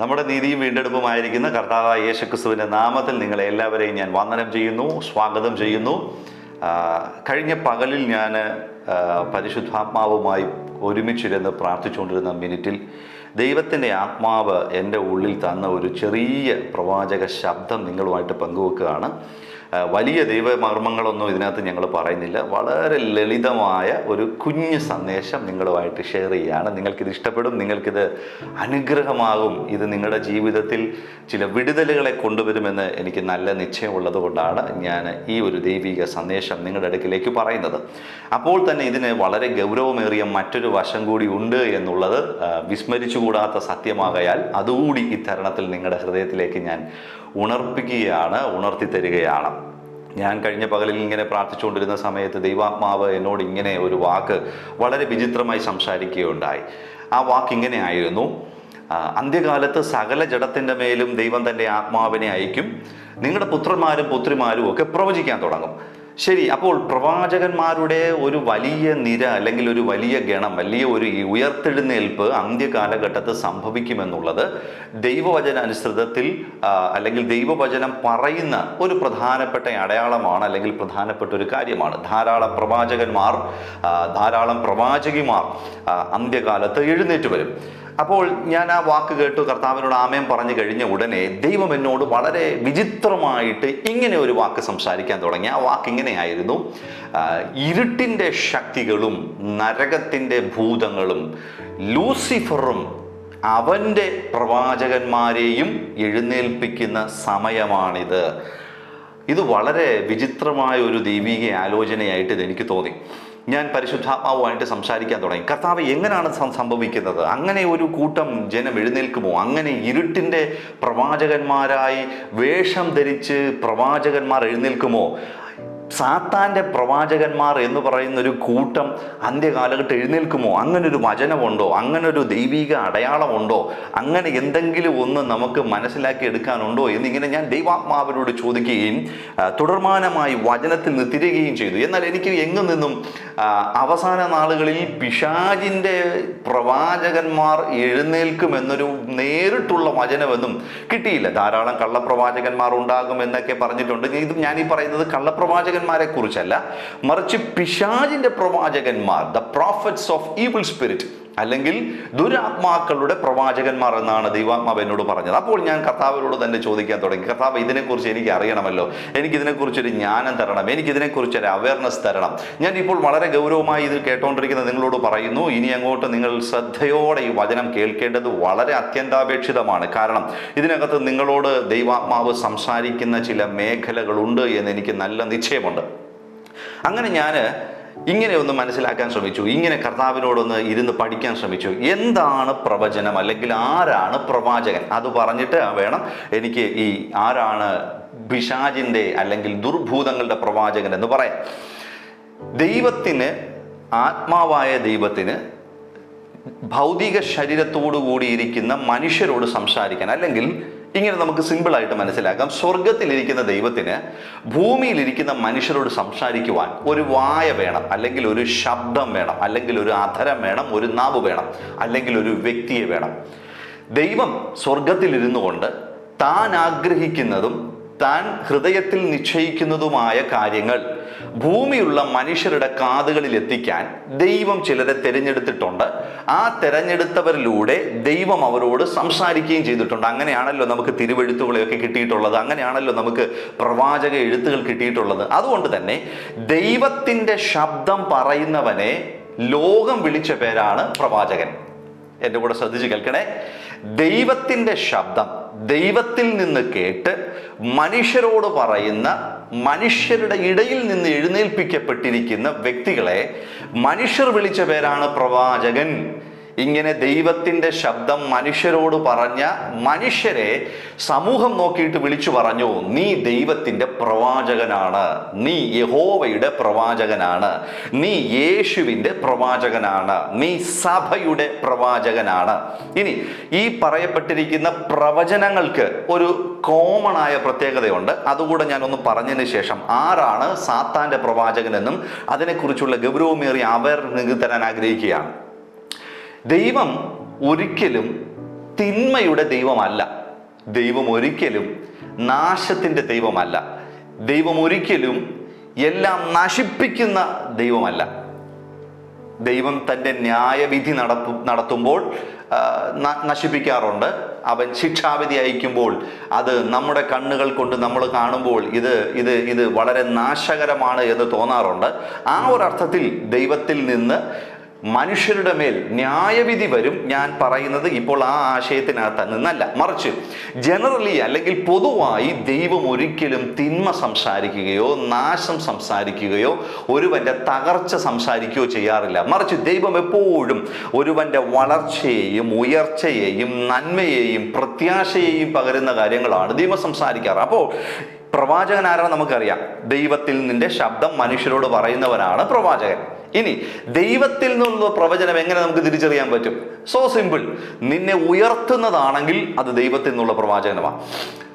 നമ്മുടെ നീതിയും വീണ്ടെടുപ്പുമായിരിക്കുന്ന കർത്താവായ യേശുക്രിസ്തുവിന്റെ നാമത്തിൽ നിങ്ങളെ എല്ലാവരെയും ഞാൻ വന്ദനം ചെയ്യുന്നു സ്വാഗതം ചെയ്യുന്നു. കഴിഞ്ഞ പകലിൽ ഞാൻ പരിശുദ്ധാത്മാവുമായി ഒരുമിച്ചിരുന്ന് പ്രാർത്ഥിച്ചുകൊണ്ടിരുന്ന മിനിറ്റിൽ ദൈവത്തിന്റെ ആത്മാവ് എന്റെ ഉള്ളിൽ തന്ന ഒരു ചെറിയ പ്രവാചക ശബ്ദം നിങ്ങളുമായിട്ട് പങ്കുവെക്കുകയാണ്. വലിയ ദൈവമർമ്മങ്ങളൊന്നും ഇതിനകത്ത് ഞങ്ങൾ പറയുന്നില്ല. വളരെ ലളിതമായ ഒരു കുഞ്ഞ് സന്ദേശം നിങ്ങളുമായിട്ട് ഷെയർ ചെയ്യുകയാണ്. നിങ്ങൾക്കിത് ഇഷ്ടപ്പെടും നിങ്ങൾക്കിത് അനുഗ്രഹമാകും. ഇത് നിങ്ങളുടെ ജീവിതത്തിൽ ചില വിടുതലുകളെ കൊണ്ടുവരുമെന്ന് എനിക്ക് നല്ല നിശ്ചയമുള്ളത് കൊണ്ടാണ് ഞാൻ ഈ ഒരു ദൈവിക സന്ദേശം നിങ്ങളുടെ അടുക്കിലേക്ക് പറയുന്നത്. അപ്പോൾ തന്നെ ഇതിന് വളരെ ഗൗരവമേറിയ മറ്റൊരു വശം കൂടി ഉണ്ട് എന്നുള്ളത് വിസ്മരിച്ചുകൂടാത്ത സത്യമാകയാൽ അതുകൂടി ഇത്തരണത്തിൽ തരുണത്തിൽ നിങ്ങളുടെ ഹൃദയത്തിലേക്ക് ഞാൻ ഉണർപ്പിക്കുകയാണ് ഉണർത്തി തരികയാണ് ഞാൻ കഴിഞ്ഞ പകലിൽ ഇങ്ങനെ പ്രാർത്ഥിച്ചുകൊണ്ടിരുന്ന സമയത്ത് ദൈവാത്മാവ് എന്നോട് ഇങ്ങനെ ഒരു വാക്ക് വളരെ വിചിത്രമായി സംസാരിക്കുകയുണ്ടായി. ആ വാക്ക് ഇങ്ങനെ ആയിരുന്നു അന്ത്യകാലത്ത് സകല ജഡത്തിന്റെ മേലും ദൈവം തന്റെ ആത്മാവിനെ അയക്കും നിങ്ങളുടെ പുത്രന്മാരും പുത്രിമാരും ഒക്കെ പ്രവചിക്കാൻ തുടങ്ങും. ശരി അപ്പോൾ പ്രവാചകന്മാരുടെ ഒരു വലിയ നിര അല്ലെങ്കിൽ ഒരു വലിയ ഗണം വലിയ ഒരു ഉയർത്തെഴുന്നേൽപ്പ് അന്ത്യകാലഘട്ടത്ത് സംഭവിക്കുമെന്നുള്ളത് ദൈവവചന അനുസൃതത്തിൽ അല്ലെങ്കിൽ ദൈവവചനം പറയുന്ന ഒരു പ്രധാനപ്പെട്ട അടയാളമാണ് അല്ലെങ്കിൽ പ്രധാനപ്പെട്ട ഒരു കാര്യമാണ്. ധാരാളം പ്രവാചകന്മാർ ധാരാളം പ്രവാചകിമാർ അന്ത്യകാലത്ത് എഴുന്നേറ്റ് വരും. അപ്പോൾ ഞാൻ ആ വാക്ക് കേട്ടു കർത്താവിനോട് ആമയം പറഞ്ഞു കഴിഞ്ഞ ഉടനെ ദൈവം എന്നോട് വളരെ വിചിത്രമായിട്ട് ഇങ്ങനെ ഒരു വാക്ക് സംസാരിക്കാൻ തുടങ്ങി. ആ വാക്ക് ഇങ്ങനെയായിരുന്നു. ഇരുട്ടിന്റെ ശക്തികളും നരകത്തിന്റെ ഭൂതങ്ങളും ലൂസിഫറും അവന്റെ പ്രവാചകന്മാരെയും എഴുന്നേൽപ്പിക്കുന്ന സമയമാണിത്. ഇത് വളരെ വിചിത്രമായ ഒരു ദൈവിക ആലോചനയായിട്ട് ഇത് എനിക്ക് തോന്നി. ഞാൻ പരിശുദ്ധാത്മാവുമായിട്ട് സംസാരിക്കാൻ തുടങ്ങി. കർത്താവ് എങ്ങനെയാണ് സംഭവിക്കുന്നത്? അങ്ങനെ ഒരു കൂട്ടം ജനം എഴുന്നേൽക്കുമോ? അങ്ങനെ ഇരുട്ടിന്റെ പ്രവാചകന്മാരായി വേഷം ധരിച്ച് പ്രവാചകന്മാർ എഴുന്നേൽക്കുമോ? സാത്താന്റെ പ്രവാചകന്മാർ എന്ന് പറയുന്ന ഒരു കൂട്ടം അന്ത്യകാലഘട്ടം എഴുന്നേൽക്കുമോ? അങ്ങനൊരു വചനമുണ്ടോ? അങ്ങനൊരു ദൈവിക അടയാളമുണ്ടോ? അങ്ങനെ എന്തെങ്കിലും ഒന്ന് നമുക്ക് മനസ്സിലാക്കി എടുക്കാനുണ്ടോ എന്നിങ്ങനെ ഞാൻ ദൈവാത്മാവിനോട് ചോദിക്കുകയും തുടർമാനമായി വചനത്തിൽ നിന്ന് തിരികുകയും ചെയ്തു. എന്നാൽ എനിക്ക് എങ്ങു നിന്നും അവസാന നാളുകളിൽ പിശാജിന്റെ പ്രവാചകന്മാർ എഴുന്നേൽക്കുമെന്നൊരു നേരിട്ടുള്ള വചനമെന്നും കിട്ടിയില്ല. ധാരാളം കള്ളപ്രവാചകന്മാർ ഉണ്ടാകും എന്നൊക്കെ പറഞ്ഞിട്ടുണ്ട്. ഇതും ഞാൻ ഈ പറയുന്നത് കള്ളപ്രവാചകന്മാരെ കുറിച്ചല്ല മറിച്ച് പിശാജിന്റെ പ്രവാചകന്മാർ the prophets of evil spirit അല്ലെങ്കിൽ ദുരാത്മാക്കളുടെ പ്രവാചകന്മാർ എന്നാണ് ദൈവാത്മാവ് എന്നോട് പറഞ്ഞത്. അപ്പോൾ ഞാൻ കർത്താവിനോട് തന്നെ ചോദിക്കാൻ തുടങ്ങി. കർത്താവ് ഇതിനെക്കുറിച്ച് എനിക്ക് അറിയണമല്ലോ എനിക്ക് ഇതിനെക്കുറിച്ചൊരു ജ്ഞാനം തരണം. എനിക്ക് ഇതിനെക്കുറിച്ച് ഒരു അവയർനെസ് തരണം. ഞാൻ ഇപ്പോൾ വളരെ ഗൗരവമായി ഇതിൽ കേട്ടോണ്ടിരിക്കുന്ന നിങ്ങളോട് പറയുന്നു. ഇനി അങ്ങോട്ട് നിങ്ങൾ ശ്രദ്ധയോടെ ഈ വചനം കേൾക്കേണ്ടത് വളരെ അത്യന്താപേക്ഷിതമാണ്. കാരണം ഇതിനകത്ത് നിങ്ങളോട് ദൈവാത്മാവ് സംസാരിക്കുന്ന ചില മേഖലകളുണ്ട് എന്ന് എനിക്ക് നല്ല നിശ്ചയമുണ്ട്. അങ്ങനെ ഞാൻ ഇങ്ങനെ ഒന്ന് മനസ്സിലാക്കാൻ ശ്രമിച്ചു. ഇങ്ങനെ കർത്താവിനോടൊന്ന് ഇരുന്ന് പഠിക്കാൻ ശ്രമിച്ചു. എന്താണ് പ്രവചനം? അല്ലെങ്കിൽ ആരാണ് പ്രവാചകൻ? അത് പറഞ്ഞിട്ട് വേണം എനിക്ക് ഈ ആരാണ് പിശാജിന്റെ അല്ലെങ്കിൽ ദുർഭൂതങ്ങളുടെ പ്രവാചകൻ എന്ന് പറയാം ദൈവത്തിന് ആത്മാവായ ദൈവത്തിന് ഭൗതിക ശരീരത്തോടു കൂടിയിരിക്കുന്ന മനുഷ്യരോട് സംസാരിക്കാൻ അല്ലെങ്കിൽ ഇങ്ങനെ നമുക്ക് സിമ്പിളായിട്ട് മനസ്സിലാക്കാം. സ്വർഗത്തിലിരിക്കുന്ന ദൈവത്തിന് ഭൂമിയിലിരിക്കുന്ന മനുഷ്യരോട് സംസാരിക്കുവാൻ ഒരു വായ വേണം അല്ലെങ്കിൽ ഒരു ശബ്ദം വേണം അല്ലെങ്കിൽ ഒരു അധരം വേണം ഒരു നാവ് വേണം അല്ലെങ്കിൽ ഒരു വ്യക്തിയെ വേണം. ദൈവം സ്വർഗത്തിലിരുന്നു കൊണ്ട് താൻ ആഗ്രഹിക്കുന്നതും താൻ ഹൃദയത്തിൽ നിശ്ചയിക്കുന്നതുമായ കാര്യങ്ങൾ ഭൂമിയുള്ള മനുഷ്യരുടെ കാതുകളിൽ എത്തിക്കാൻ ദൈവം ചിലരെ തിരഞ്ഞെടുത്തിട്ടുണ്ട്. ആ തിരഞ്ഞെടുത്തവരിലൂടെ ദൈവം അവരോട് സംസാരിക്കുകയും ചെയ്തിട്ടുണ്ട്. അങ്ങനെയാണല്ലോ നമുക്ക് തിരുവെഴുത്തുകളെയൊക്കെ കിട്ടിയിട്ടുള്ളത്. അങ്ങനെയാണല്ലോ നമുക്ക് പ്രവാചക എഴുത്തുകൾ കിട്ടിയിട്ടുള്ളത്. അതുകൊണ്ട് തന്നെ ദൈവത്തിന്റെ ശബ്ദം പറയുന്നവനെ ലോകം വിളിച്ച പേരാണ് പ്രവാചകൻ. എന്റെ കൂടെ ശ്രദ്ധിച്ച് കേൾക്കണേ. ദൈവത്തിന്റെ ശബ്ദം ദൈവത്തിൽ നിന്ന് കേട്ട് മനുഷ്യരോട് പറയുന്ന മനുഷ്യരുടെ ഇടയിൽ നിന്ന് എഴുന്നേൽപ്പിക്കപ്പെട്ടിരിക്കുന്ന വ്യക്തികളെ മനുഷ്യർ വിളിച്ച പേരാണ് പ്രവാചകൻ. ഇങ്ങനെ ദൈവത്തിന്റെ ശബ്ദം മനുഷ്യരോട് പറഞ്ഞ മനുഷ്യരെ സമൂഹം നോക്കിയിട്ട് വിളിച്ചു പറഞ്ഞു നീ ദൈവത്തിന്റെ പ്രവാചകനാണ്. നീ യഹോവയുടെ പ്രവാചകനാണ്. നീ യേശുവിന്റെ പ്രവാചകനാണ്. നീ സഭയുടെ പ്രവാചകനാണ്. ഇനി ഈ പറയപ്പെട്ടിരിക്കുന്ന പ്രവചനങ്ങൾക്ക് ഒരു കോമൺ ആയ പ്രത്യേകതയുണ്ട്. അതുകൂടെ ഞാനൊന്ന് പറഞ്ഞതിന് ശേഷം ആരാണ് സാത്താന്റെ പ്രവാചകനെന്നും അതിനെക്കുറിച്ചുള്ള ഗൗരവമേറിയ തരാൻ ആഗ്രഹിക്കുകയാണ്. ദൈവം ഒരിക്കലും തിന്മയുടെ ദൈവമല്ല. ദൈവം ഒരിക്കലും നാശത്തിന്റെ ദൈവമല്ല. ദൈവം ഒരിക്കലും എല്ലാം നശിപ്പിക്കുന്ന ദൈവമല്ല. ദൈവം തന്റെ ന്യായവിധി നടത്തു നടത്തുമ്പോൾ നശിപ്പിക്കാറുണ്ട്. അവൻ ശിക്ഷാവിധി അയക്കുമ്പോൾ അത് നമ്മുടെ കണ്ണുകൾ കൊണ്ട് നമ്മൾ കാണുമ്പോൾ ഇത് ഇത് ഇത് വളരെ നാശകരമാണ് എന്ന് തോന്നാറുണ്ട്. ആ ഒരു അർത്ഥത്തിൽ ദൈവത്തിൽ നിന്ന് മനുഷ്യരുടെ മേൽ ന്യായവിധി വരും ഞാൻ പറയുന്നത് ഇപ്പോൾ ആ ആശയത്തിനകത്ത് നിന്നല്ല മറിച്ച് ജനറലി അല്ലെങ്കിൽ പൊതുവായി ദൈവം ഒരിക്കലും തിന്മ സംസാരിക്കുകയോ നാശം സംസാരിക്കുകയോ ഒരുവന്റെ തകർച്ച സംസാരിക്കുകയോ ചെയ്യാറില്ല. മറിച്ച് ദൈവം എപ്പോഴും ഒരുവന്റെ വളർച്ചയെയും ഉയർച്ചയെയും നന്മയെയും പ്രത്യാശയെയും പകരുന്ന കാര്യങ്ങളാണ് ദൈവം സംസാരിക്കാറ്. അപ്പോൾ പ്രവാചകൻ ആരാണ് നമുക്കറിയാം. ദൈവത്തിൽ നിന്റെ ശബ്ദം മനുഷ്യരോട് പറയുന്നവനാണ് പ്രവാചകൻ. ഇനി ദൈവത്തിൽ നിന്നുള്ള പ്രവചനം എങ്ങനെ നമുക്ക് തിരിച്ചറിയാൻ പറ്റും? സോ സിമ്പിൾ നിന്നെ ഉയർത്തുന്നതാണെങ്കിൽ അത് ദൈവത്തിൽ നിന്നുള്ള പ്രവാചകനമാണ്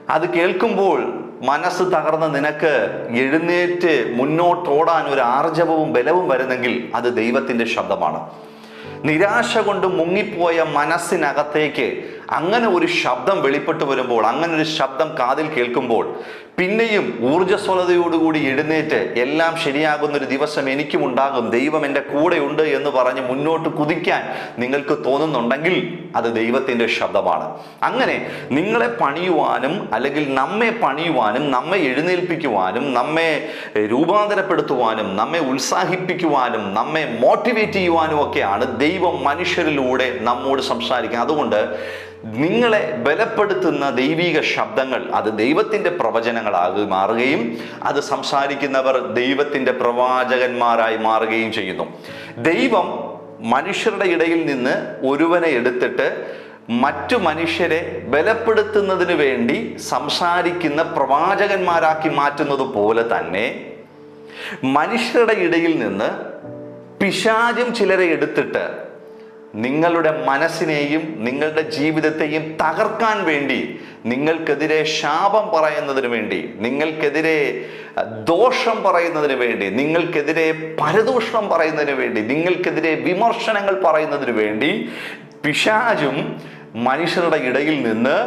അത് കേൾക്കുമ്പോൾ മനസ്സ് തകർന്ന നിനക്ക് എഴുന്നേറ്റ് മുന്നോട്ടോടാൻ ഒരു ആർജവവും ബലവും വരുന്നെങ്കിൽ അത് ദൈവത്തിന്റെ ശബ്ദമാണ്. നിരാശ കൊണ്ട് മുങ്ങിപ്പോയ മനസ്സിനകത്തേക്ക് അങ്ങനെ ഒരു ശബ്ദം വെളിപ്പെട്ടു വരുമ്പോൾ അങ്ങനെ ഒരു ശബ്ദം കാതിൽ കേൾക്കുമ്പോൾ പിന്നെയും ഊർജസ്വലതയോടുകൂടി എഴുന്നേറ്റ് എല്ലാം ശരിയാകുന്ന ഒരു ദിവസം എനിക്കും ഉണ്ടാകും ദൈവം എന്റെ കൂടെയുണ്ട് എന്ന് പറഞ്ഞ് മുന്നോട്ട് കുതിക്കാൻ നിങ്ങൾക്ക് തോന്നുന്നുണ്ടെങ്കിൽ അത് ദൈവത്തിന്റെ ശബ്ദമാണ്. അങ്ങനെ നിങ്ങളെ പണിയുവാനും അല്ലെങ്കിൽ നമ്മെ പണിയുവാനും നമ്മെ എഴുന്നേൽപ്പിക്കുവാനും നമ്മെ രൂപാന്തരപ്പെടുത്തുവാനും നമ്മെ ഉത്സാഹിപ്പിക്കുവാനും നമ്മെ മോട്ടിവേറ്റ് ചെയ്യുവാനും ഒക്കെയാണ് ദൈവം മനുഷ്യരിലൂടെ നമ്മോട് സംസാരിക്കുന്നത്. അതുകൊണ്ട് നിങ്ങളെ ബലപ്പെടുത്തുന്ന ദൈവിക ശബ്ദങ്ങൾ അത് ദൈവത്തിന്റെ പ്രവചനങ്ങളാകി മാറുകയും അത് സംസാരിക്കുന്നവർ ദൈവത്തിന്റെ പ്രവാചകന്മാരായി മാറുകയും ചെയ്യുന്നു. ദൈവം മനുഷ്യരുടെ ഇടയിൽ നിന്ന് ഒരുവനെ എടുത്തിട്ട് മറ്റു മനുഷ്യരെ ബലപ്പെടുത്തുന്നതിന് വേണ്ടി സംസാരിക്കുന്ന പ്രവാചകന്മാരാക്കി മാറ്റുന്നത് പോലെ തന്നെ മനുഷ്യരുടെ ഇടയിൽ നിന്ന് പിശാചും ചിലരെ എടുത്തിട്ട് നിങ്ങളുടെ മനസ്സിനെയും നിങ്ങളുടെ ജീവിതത്തെയും തകർക്കാൻ വേണ്ടി നിങ്ങൾക്കെതിരെ ശാപം പറയുന്നതിന് വേണ്ടി നിങ്ങൾക്കെതിരെ ദോഷം പറയുന്നതിന് വേണ്ടി നിങ്ങൾക്കെതിരെ പരദൂഷണം പറയുന്നതിന് വേണ്ടി നിങ്ങൾക്കെതിരെ വിമർശനങ്ങൾ പറയുന്നതിന് വേണ്ടി പിശാചും മനുഷ്യരുടെ ഇടയിൽ നിന്ന്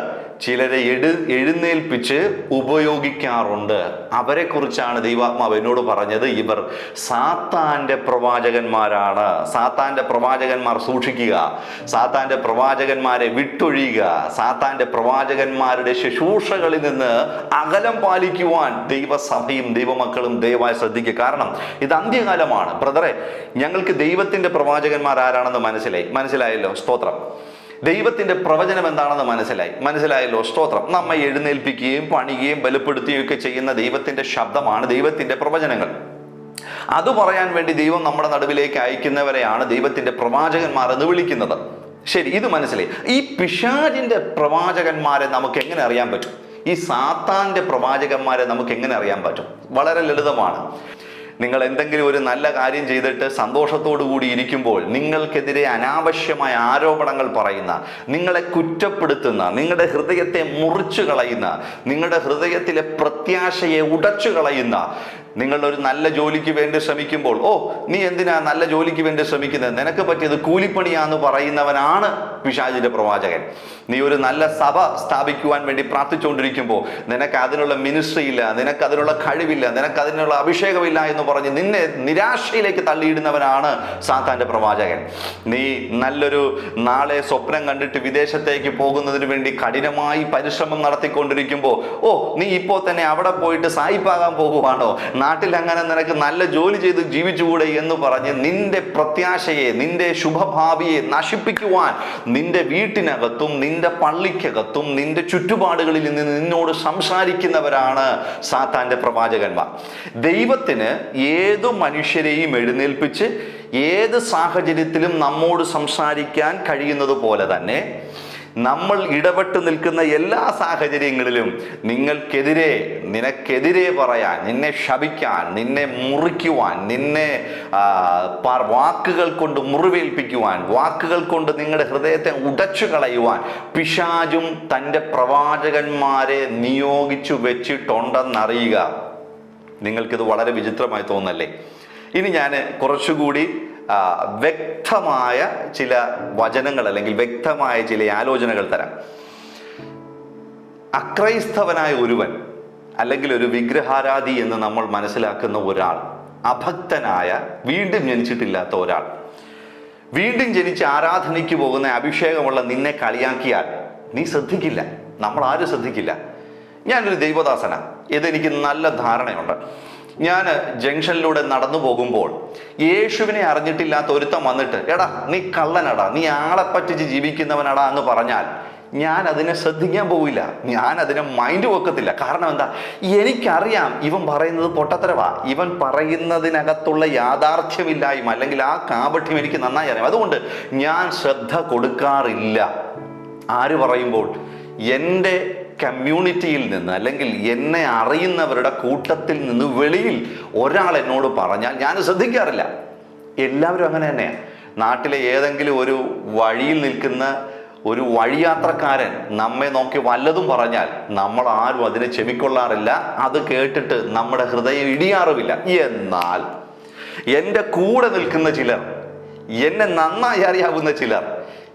ചിലരെ എഴു എഴുന്നേൽപ്പിച്ച് ഉപയോഗിക്കാറുണ്ട്. അവരെക്കുറിച്ചാണ് ദൈവാത്മാവ് എന്നോട് പറഞ്ഞത്. ഇവർ സാത്താന്റെ പ്രവാചകന്മാരാണ്. സാത്താന്റെ പ്രവാചകന്മാർ സൂക്ഷിക്കുക. സാത്താന്റെ പ്രവാചകന്മാരെ വിട്ടൊഴിയുക. സാത്താന്റെ പ്രവാചകന്മാരുടെ ശുശ്രൂഷകളിൽ നിന്ന് അകലം പാലിക്കുവാൻ ദൈവസഭയും ദൈവമക്കളും ദയവായി ശ്രദ്ധിക്കുക. കാരണം ഇത് അന്ത്യകാലമാണ്. ബ്രദറെ ഞങ്ങൾക്ക് ദൈവത്തിന്റെ പ്രവാചകന്മാർ ആരാണെന്ന് മനസ്സിലായി. മനസ്സിലായല്ലോ? സ്തോത്രം. ദൈവത്തിന്റെ പ്രവചനം എന്താണെന്ന് മനസ്സിലായി. മനസ്സിലായല്ലോ സ്തോത്രം. നമ്മെ എഴുന്നേൽപ്പിക്കുകയും പണിയുകയും ബലപ്പെടുത്തുകയും ഒക്കെ ചെയ്യുന്ന ദൈവത്തിന്റെ ശബ്ദമാണ് ദൈവത്തിന്റെ പ്രവചനങ്ങൾ. അത് പറയാൻ വേണ്ടി ദൈവം നമ്മുടെ നടുവിലേക്ക് അയക്കുന്നവരെയാണ് ദൈവത്തിന്റെ പ്രവാചകന്മാർ എന്ന് വിളിക്കുന്നത്. ശരി ഇത് മനസ്സിലായി. ഈ പിശാചിന്റെ പ്രവാചകന്മാരെ നമുക്ക് എങ്ങനെ അറിയാൻ പറ്റും? ഈ സാത്താന്റെ പ്രവാചകന്മാരെ നമുക്ക് എങ്ങനെ അറിയാൻ പറ്റും? വളരെ ലളിതമാണ്. നിങ്ങൾ എന്തെങ്കിലും ഒരു നല്ല കാര്യം ചെയ്തിട്ട് സന്തോഷത്തോടു കൂടി ഇരിക്കുമ്പോൾ നിങ്ങൾക്കെതിരെ അനാവശ്യമായ ആരോപണങ്ങൾ പറയുന്ന നിങ്ങളെ കുറ്റപ്പെടുത്തുന്ന നിങ്ങളുടെ ഹൃദയത്തെ മുറിച്ചു കളയുന്ന നിങ്ങളുടെ ഹൃദയത്തിലെ പ്രത്യാശയെ ഉടച്ചു കളയുന്ന നിങ്ങളൊരു നല്ല ജോലിക്ക് വേണ്ടി ശ്രമിക്കുമ്പോൾ ഓ നീ എന്തിനാ നല്ല ജോലിക്ക് വേണ്ടി ശ്രമിക്കുന്നത്? നിനക്ക് പറ്റിയത് കൂലിപ്പണിയാന്ന് പറയുന്നവനാണ് പിശാചിന്റെ പ്രവാചകൻ. നീ ഒരു നല്ല സഭ സ്ഥാപിക്കുവാൻ വേണ്ടി പ്രാർത്ഥിച്ചുകൊണ്ടിരിക്കുമ്പോൾ നിനക്ക് അതിനുള്ള മിനിസ്ട്രി ഇല്ല നിനക്ക് അതിനുള്ള കഴിവില്ല നിനക്ക് അതിനുള്ള അഭിഷേകമില്ല എന്ന് പറഞ്ഞ് നിന്നെ നിരാശയിലേക്ക് തള്ളിയിടുന്നവനാണ് സാത്താന്റെ പ്രവാചകൻ. നീ നല്ലൊരു നാളെ സ്വപ്നം കണ്ടിട്ട് വിദേശത്തേക്ക് പോകുന്നതിന് വേണ്ടി കഠിനമായി പരിശ്രമം നടത്തിക്കൊണ്ടിരിക്കുമ്പോൾ ഓ നീ ഇപ്പോൾ തന്നെ അവിടെ പോയിട്ട് സായിപ്പാകാൻ പോകുവാണോ? നാട്ടിൽ അങ്ങനെ നിനക്ക് നല്ല ജോലി ചെയ്ത് ജീവിച്ചുകൂടെ എന്ന് പറഞ്ഞ് നിന്റെ പ്രത്യാശയെ നിന്റെ ശുഭഭാവിയെ നശിപ്പിക്കുവാൻ നിന്റെ വീട്ടിനകത്തും നിന്റെ പള്ളിക്കകത്തും നിന്റെ ചുറ്റുപാടുകളിൽ നിന്ന് നിന്നോട് സംസാരിക്കുന്നവരാണ് സാത്താന്റെ പ്രവാചകന്മാർ. ദൈവത്തിന് ഏതു മനുഷ്യരെയും എഴുന്നേൽപ്പിച്ച് ഏത് സാഹചര്യത്തിലും നമ്മോട് സംസാരിക്കാൻ കഴിയുന്നത് പോലെ തന്നെ നമ്മൾ ഇടപെട്ട് നിൽക്കുന്ന എല്ലാ സാഹചര്യങ്ങളിലും നിങ്ങൾക്കെതിരെ നിനക്കെതിരെ പറയാൻ നിന്നെ ശപിക്കാൻ നിന്നെ മുറിക്കുവാൻ നിന്നെ വാക്കുകൾ കൊണ്ട് മുറിവേൽപ്പിക്കുവാൻ വാക്കുകൾ കൊണ്ട് നിങ്ങളുടെ ഹൃദയത്തെ ഉടച്ചു കളയുവാൻ പിശാജും തന്റെ പ്രവാചകന്മാരെ നിയോഗിച്ചു വെച്ചിട്ടുണ്ടെന്നറിയുക. നിങ്ങൾക്കിത് വളരെ വിചിത്രമായി തോന്നല്ലേ? ഇനി ഞാൻ കുറച്ചുകൂടി വ്യക്തമായ ചില വചനങ്ങൾ അല്ലെങ്കിൽ വ്യക്തമായ ചില ആലോചനകൾ തരാം. അക്രൈസ്തവനായ ഒരുവൻ അല്ലെങ്കിൽ ഒരു വിഗ്രഹാരാധി എന്ന് നമ്മൾ മനസ്സിലാക്കുന്ന ഒരാൾ അഭക്തനായ വീണ്ടും ജനിച്ചിട്ടില്ലാത്ത ഒരാൾ വീണ്ടും ജനിച്ച് ആരാധനയ്ക്ക് പോകുന്ന അഭിഷേകമുള്ള നിന്നെ കളിയാക്കിയാൽ നീ ശ്രദ്ധിക്കില്ല. നമ്മൾ ആരും ശ്രദ്ധിക്കില്ല. ഞാനൊരു ദൈവദാസന. ഇതെനിക്ക് നല്ല ധാരണയുണ്ട്. ഞാൻ ജംഗ്ഷനിലൂടെ നടന്നു പോകുമ്പോൾ യേശുവിനെ അറിഞ്ഞിട്ടില്ലാത്ത ഒരുത്തം വന്നിട്ട് എടാ നീ കള്ളനടാ നീ ആളെ പറ്റിച്ച് ജീവിക്കുന്നവനടാ എന്ന് പറഞ്ഞാൽ ഞാൻ അതിനെ ശ്രദ്ധിക്കാൻ പോവില്ല. ഞാൻ അതിനെ മൈൻഡ് വെക്കത്തില്ല. കാരണം എന്താ? എനിക്കറിയാം ഇവൻ പറയുന്നത് പൊട്ടത്തരവാ. ഇവൻ പറയുന്നതിനകത്തുള്ള യാഥാർത്ഥ്യമില്ലായ്മ അല്ലെങ്കിൽ ആ കാപഠ്യം എനിക്ക് നന്നായി അറിയാം. അതുകൊണ്ട് ഞാൻ ശ്രദ്ധ കൊടുക്കാറില്ല. ആര് പറയുമ്പോൾ എന്റെ കമ്മ്യൂണിറ്റിയിൽ നിന്ന് അല്ലെങ്കിൽ എന്നെ അറിയുന്നവരുടെ കൂട്ടത്തിൽ നിന്ന് വെളിയിൽ ഒരാൾ എന്നോട് പറഞ്ഞാൽ ഞാൻ ശ്രദ്ധിക്കാറില്ല. എല്ലാവരും അങ്ങനെ തന്നെയാണ് നാട്ടിലെ ഏതെങ്കിലും ഒരു വഴിയിൽ നിൽക്കുന്ന ഒരു വഴിയാത്രക്കാരൻ നമ്മെ നോക്കി വല്ലതും പറഞ്ഞാൽ നമ്മൾ ആരും അതിനെ ചെവിക്കൊള്ളാറില്ല അത് കേട്ടിട്ട് നമ്മുടെ ഹൃദയം ഇടിയാറുമില്ല. എന്നാൽ എന്റെ കൂടെ നിൽക്കുന്ന ചിലർ എന്നെ നന്നായി അറിയാവുന്ന ചിലർ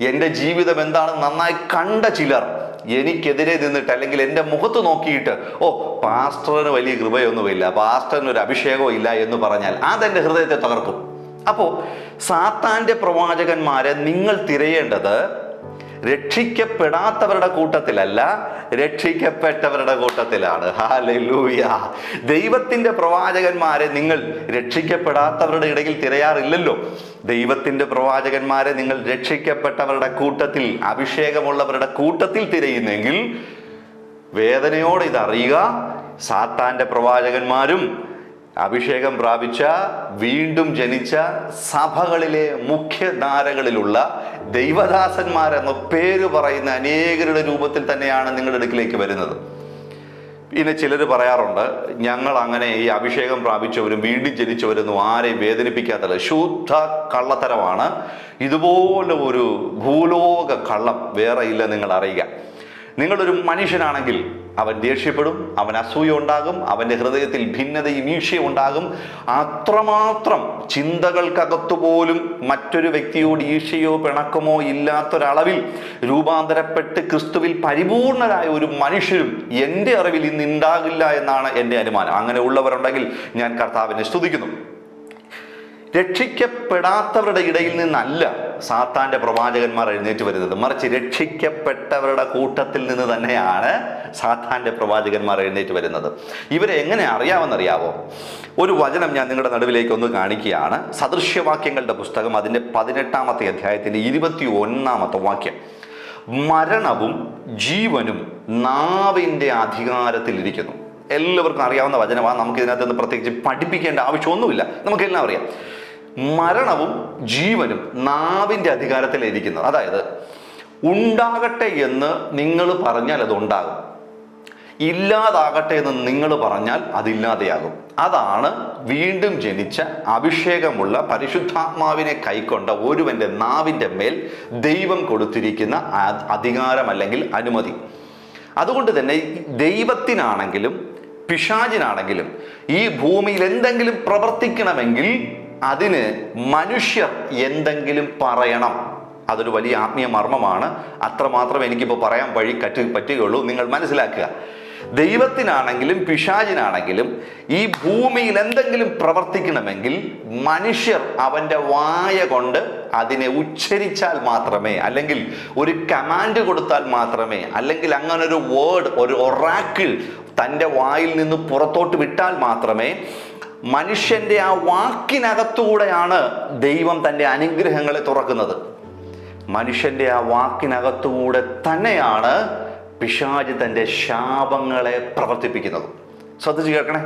എന്റെ ജീവിതം എന്താണെന്ന് നന്നായി കണ്ട ചിലർ എനിക്കെതിരെ നിന്നിട്ട് അല്ലെങ്കിൽ എന്റെ മുഖത്ത് നോക്കിയിട്ട് ഓ പാസ്റ്ററിന് വലിയ കൃപയൊന്നുമില്ല പാസ്റ്ററിന് ഒരു അഭിഷേകവും ഇല്ല എന്ന് പറഞ്ഞാൽ അതെന്റെ ഹൃദയത്തെ തകർക്കും. അപ്പോൾ സാത്താന്റെ പ്രവാചകന്മാരെ നിങ്ങൾ തിരയേണ്ടത് രക്ഷിക്കപ്പെടാത്തവരുടെ കൂട്ടത്തിലല്ല രക്ഷിക്കപ്പെട്ടവരുടെ കൂട്ടത്തിലാണ്. ഹാലൂയ ദൈവത്തിന്റെ പ്രവാചകന്മാരെ നിങ്ങൾ രക്ഷിക്കപ്പെടാത്തവരുടെ ഇടയിൽ തിരയാറില്ലല്ലോ. ദൈവത്തിന്റെ പ്രവാചകന്മാരെ നിങ്ങൾ രക്ഷിക്കപ്പെട്ടവരുടെ കൂട്ടത്തിൽ അഭിഷേകമുള്ളവരുടെ കൂട്ടത്തിൽ തിരയുന്നെങ്കിൽ വേദനയോടെ ഇതറിയുക സാത്താന്റെ പ്രവാചകന്മാരും അഭിഷേകം പ്രാപിച്ച വീണ്ടും ജനിച്ച സഭകളിലെ മുഖ്യധാരകളിലുള്ള ദൈവദാസന്മാരെന്ന പേര് പറയുന്ന അനേകരുടെ രൂപത്തിൽ തന്നെയാണ് നിങ്ങളുടെ അടുക്കിലേക്ക് വരുന്നത്. പിന്നെ ചിലർ പറയാറുണ്ട് ഞങ്ങൾ അങ്ങനെ ഈ അഭിഷേകം പ്രാപിച്ചവരും വീണ്ടും ജനിച്ചവരൊന്നും ആരെയും വേദനിപ്പിക്കാത്തല്ല. ശുദ്ധ കള്ളത്തരമാണ്. ഇതുപോലെ ഒരു ഭൂലോക കള്ളം വേറെ ഇല്ല നിങ്ങൾ അറിയുക നിങ്ങളൊരു മനുഷ്യനാണെങ്കിൽ അവൻ ദേഷ്യപ്പെടും അവൻ അസൂയ ഉണ്ടാകും അവന്റെ ഹൃദയത്തിൽ ഭിന്നതയും ഈക്ഷയും ഉണ്ടാകും. അത്രമാത്രം ചിന്തകൾക്കകത്തു പോലും മറ്റൊരു വ്യക്തിയോട് ഈക്ഷയോ പിണക്കമോ ഇല്ലാത്തൊരളവിൽ രൂപാന്തരപ്പെട്ട് ക്രിസ്തുവിൽ പരിപൂർണരായ ഒരു മനുഷ്യരും എന്റെ അറിവിൽ ഇന്ന് ഉണ്ടാകില്ല എന്നാണ് എന്റെ അനുമാനം. അങ്ങനെ ഉള്ളവരുണ്ടെങ്കിൽ ഞാൻ കർത്താവിനെ സ്തുതിക്കുന്നു. രക്ഷിക്കപ്പെടാത്തവരുടെ ഇടയിൽ നിന്നല്ല സാത്താന്റെ പ്രവാചകന്മാർ എഴുന്നേറ്റ് വരുന്നത്. മറിച്ച് രക്ഷിക്കപ്പെട്ടവരുടെ കൂട്ടത്തിൽ നിന്ന് തന്നെയാണ് സാത്താന്റെ പ്രവാചകന്മാർ എഴുന്നേറ്റ് വരുന്നത്. ഇവരെ എങ്ങനെ അറിയാമെന്നറിയാവോ? ഒരു വചനം ഞാൻ നിങ്ങളുടെ നടുവിലേക്ക് ഒന്ന് കാണിക്കുകയാണ്. സദൃശ്യവാക്യങ്ങളുടെ പുസ്തകം അതിന്റെ പതിനെട്ടാമത്തെ അധ്യായത്തിന്റെ ഇരുപത്തി ഒന്നാമത്തെ വാക്യം. മരണവും ജീവനും നാവിന്റെ അധികാരത്തിലിരിക്കുന്നു എല്ലാവർക്കും അറിയാവുന്ന വചനമാണ്. നമുക്ക് ഇതിനകത്ത് നിന്ന് പ്രത്യേകിച്ച് പഠിപ്പിക്കേണ്ട ആവശ്യമൊന്നുമില്ല. നമുക്കെല്ലാം അറിയാം. മരണവും ജീവനും നാവിന്റെ അധികാരത്തിലിരിക്കുന്നത് അതായത് ഉണ്ടാകട്ടെ എന്ന് നിങ്ങൾ പറഞ്ഞാൽ അത് ഉണ്ടാകും. ഇല്ലാതാകട്ടെ എന്ന് നിങ്ങൾ പറഞ്ഞാൽ അതില്ലാതെയാകും അതാണ് വീണ്ടും ജനിച്ച അഭിഷേകമുള്ള പരിശുദ്ധാത്മാവിനെ കൈക്കൊണ്ട ഒരുവന്റെ നാവിന്റെ മേൽ ദൈവം കൊടുത്തിരിക്കുന്ന അധികാരം അല്ലെങ്കിൽ അനുമതി. അതുകൊണ്ട് തന്നെ ദൈവത്തിനാണെങ്കിലും പിശാചിനാണെങ്കിലും ഈ ഭൂമിയിൽ എന്തെങ്കിലും പ്രവർത്തിക്കണമെങ്കിൽ അതിന് മനുഷ്യർ എന്തെങ്കിലും പറയണം. അതൊരു വലിയ ആത്മീയ മർമ്മമാണ്. അത്രമാത്രം എനിക്കിപ്പോൾ പറയാൻ വഴി കറ്റ് പറ്റുകയുള്ളൂ. നിങ്ങൾ മനസ്സിലാക്കുക. ദൈവത്തിനാണെങ്കിലും പിശാചിനാണെങ്കിലും ഈ ഭൂമിയിൽ എന്തെങ്കിലും പ്രവർത്തിക്കണമെങ്കിൽ മനുഷ്യർ അവന്റെ വായ കൊണ്ട് അതിനെ ഉച്ചരിച്ചാൽ മാത്രമേ അല്ലെങ്കിൽ ഒരു കമാൻഡ് കൊടുത്താൽ മാത്രമേ അല്ലെങ്കിൽ അങ്ങനെ ഒരു വേർഡ് ഒരു ഒറാക്കിൾ തന്റെ വായിൽ നിന്ന് പുറത്തോട്ട് വിട്ടാൽ മാത്രമേ മനുഷ്യന്റെ ആ വാക്കിനകത്തുകൂടെയാണ് ദൈവം തന്റെ അനുഗ്രഹങ്ങളെ തുറക്കുന്നത്. മനുഷ്യന്റെ ആ വാക്കിനകത്തുകൂടെ തന്നെയാണ് പിശാജ് തന്റെ ശാപങ്ങളെ പ്രവർത്തിപ്പിക്കുന്നത്. ശ്രദ്ധിച്ച് കേൾക്കണേ.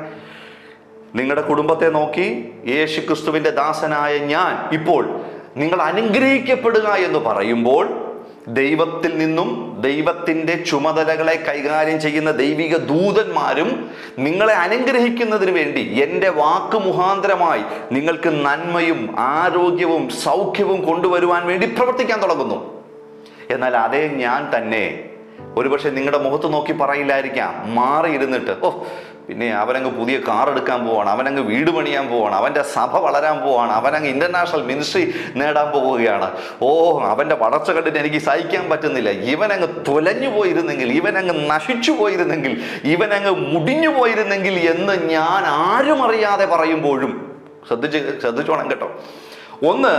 നിങ്ങളുടെ കുടുംബത്തെ നോക്കി യേശു ക്രിസ്തുവിന്റെ ദാസനായ ഞാൻ ഇപ്പോൾ നിങ്ങൾ അനുഗ്രഹിക്കപ്പെടുക എന്ന് പറയുമ്പോൾ ദൈവത്തിൽ നിന്നും ദൈവത്തിന്റെ ചുമതലകളെ കൈകാര്യം ചെയ്യുന്ന ദൈവിക ദൂതന്മാരും നിങ്ങളെ അനുഗ്രഹിക്കുന്നതിന് വേണ്ടി എന്റെ വാക്ക് മുഖാന്തരമായി നിങ്ങൾക്ക് നന്മയും ആരോഗ്യവും സൗഖ്യവും കൊണ്ടുവരുവാൻ വേണ്ടി പ്രവർത്തിക്കാൻ തുടങ്ങുന്നു. എന്നാൽ അതേ ഞാൻ തന്നെ ഒരുപക്ഷെ നിങ്ങളുടെ മുഖത്ത് നോക്കി പറയില്ലായിരിക്കാം. മാറിയിരുന്നിട്ട് ഓ പിന്നെ അവനങ്ങ് പുതിയ കാർ എടുക്കാൻ പോവാണ് അവനങ്ങ് വീട് പണിയാൻ പോവാണ് അവന്റെ സഭ വളരാൻ പോവാണ് അവനങ്ങ് ഇന്റർനാഷണൽ മിനിസ്ട്രി നേടാൻ പോവുകയാണ്. ഓ അവന്റെ വളർച്ച കണ്ടിട്ട് എനിക്ക് സഹിക്കാൻ പറ്റുന്നില്ല. ഇവനങ്ങ് തുലഞ്ഞു പോയിരുന്നെങ്കിൽ ഇവനങ്ങ് നശിച്ചു പോയിരുന്നെങ്കിൽ ഇവനങ്ങ് മുടിഞ്ഞു പോയിരുന്നെങ്കിൽ എന്ന് ഞാൻ ആരും അറിയാതെ പറയുമ്പോഴും ശ്രദ്ധിച്ച് ശ്രദ്ധിച്ചോണം കേട്ടോ. ഒന്ന്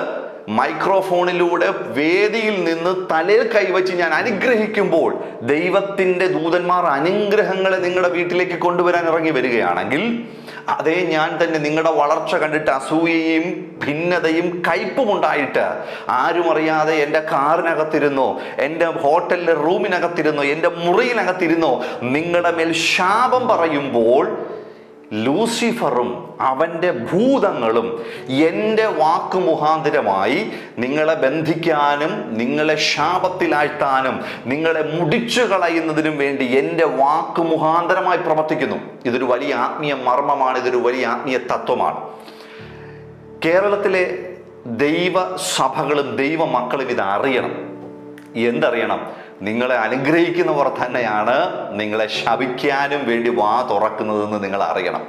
മൈക്രോഫോണിലൂടെ വേദിയിൽ നിന്ന് തലയിൽ കൈവച്ച് ഞാൻ അനുഗ്രഹിക്കുമ്പോൾ ദൈവത്തിന്റെ ദൂതന്മാർ അനുഗ്രഹങ്ങളെ നിങ്ങളുടെ വീട്ടിലേക്ക് കൊണ്ടുവരാൻ ഇറങ്ങി വരികയാണെങ്കിൽ അതേ ഞാൻ തന്നെ നിങ്ങളുടെ വളർച്ച കണ്ടിട്ട് അസൂയയും ഭിന്നതയും കയ്പും ഉണ്ടായിട്ട് ആരും അറിയാതെ എന്റെ കാറിനകത്തിരുന്നോ എന്റെ ഹോട്ടലിലെ റൂമിനകത്തിരുന്നോ എന്റെ മുറിയിനകത്തിരുന്നോ നിങ്ങളുടെ മേൽ ശാപം പറയുമ്പോൾ ലൂസിഫറും അവന്റെ ഭൂതങ്ങളും എന്റെ വാക്ക് മുഖാന്തരമായി നിങ്ങളെ ബന്ധിക്കാനും നിങ്ങളെ ശാപത്തിലാഴ്ത്താനും നിങ്ങളെ മുടിച്ചു കളയുന്നതിനും വേണ്ടി എന്റെ വാക്ക് മുഖാന്തരമായി പ്രവർത്തിക്കുന്നു. ഇതൊരു വലിയ ആത്മീയ മർമ്മമാണ് ഇതൊരു വലിയ ആത്മീയ തത്വമാണ്. കേരളത്തിലെ ദൈവ സഭകളും ദൈവ മക്കളും ഇത് അറിയണം? എന്തറിയണം നിങ്ങളെ അനുഗ്രഹിക്കുന്നവർ തന്നെയാണ് നിങ്ങളെ ശപിക്കാനും വേണ്ടി വാ തുറക്കുന്നതെന്ന് നിങ്ങൾ അറിയണം.